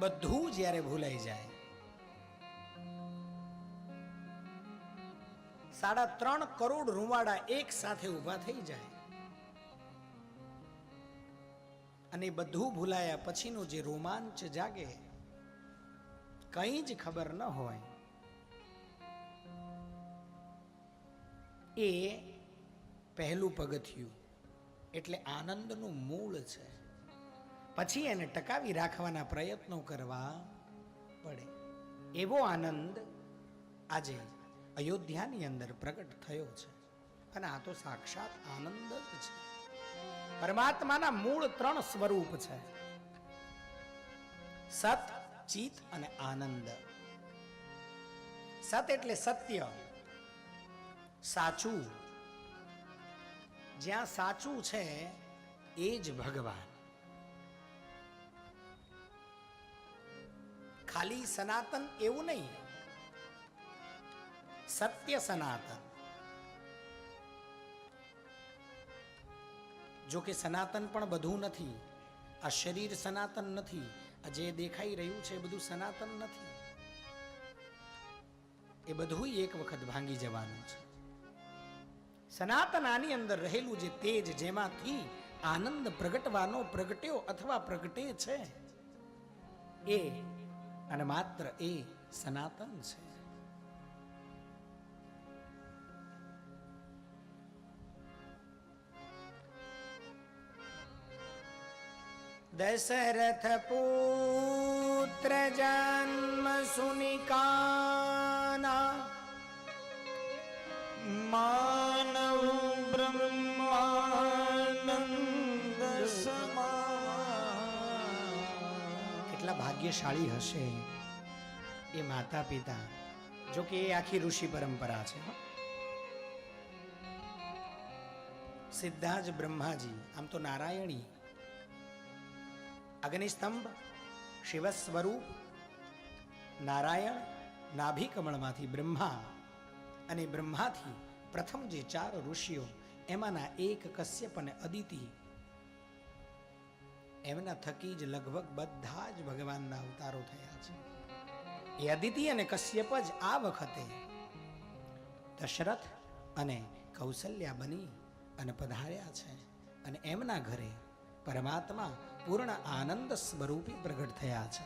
બધું જ્યારે ભૂલાઈ જાય. સાડા ત્રણ કરોડ રૂવાડા એક સાથે ઊભા થઈ જાય. અને બધું ભૂલાયા પછીનો જે રોમાંચ જાગે, કંઈ જ ખબર ન હોય, એ પહેલું પગથિયું. એટલે આનંદનું મૂળ છે. પછી એને ટકાવી રાખવાના પ્રયત્નો કરવા પડે. એવો આનંદ આજે અયોધ્યાની અંદર પ્રગટ થયો છે. અને આ તો સાક્ષાત આનંદ જ છે. પરમાત્માના મૂળ ત્રણ સ્વરૂપ છે. સત ચિત અને આનંદ. સત એટલે સત્ય. સાચું. જ્યાં સાચું છે, એ જ ભગવાન. ખાલી સનાતન એવું નહીં. સત્ય સનાતન. જો કે સનાતન પણ બધું નથી. આ શરીર સનાતન નથી. આ જે દેખાઈ રહ્યું છે એ બધું સનાતન નથી. એ બધું એક વખત ભાંગી જવાનું છે. સનાતન આની અંદર રહેલું જે તેજ જેમાંથી આનંદ પ્રગટવાનો પ્રગટ્યો અથવા પ્રગટે છે, એ અને માત્ર એ સનાતન છે. દશરથ પુત્ર જન્મ સુનિકાના કેટલા ભાગ્યશાળી હશે એ માતા પિતા જો કે એ આખી ઋષિ પરંપરા છે. સીધા જ બ્રહ્માજી, આમ તો નારાયણી, અગ્નિસ્તંભ શિવ સ્વરૂપ નારાયણ નાભી કમળમાંથી બ્રહ્મા અને બ્રહ્માથી પ્રથમ જે ચાર ઋષિઓ, એમાંના એક કશ્યપ અને અદિતિ એમના થકી જ લગભગ બધા જ ભગવાનના અવતારો થયા છે. એ અદિતિ અને કશ્યપ જ આ વખતે દશરથ અને કૌશલ્યા બની અને પધાર્યા છે અને એમના ઘરે પરમાત્મા પૂર્ણ આનંદ સ્વરૂપી પ્રગટ થયા છે.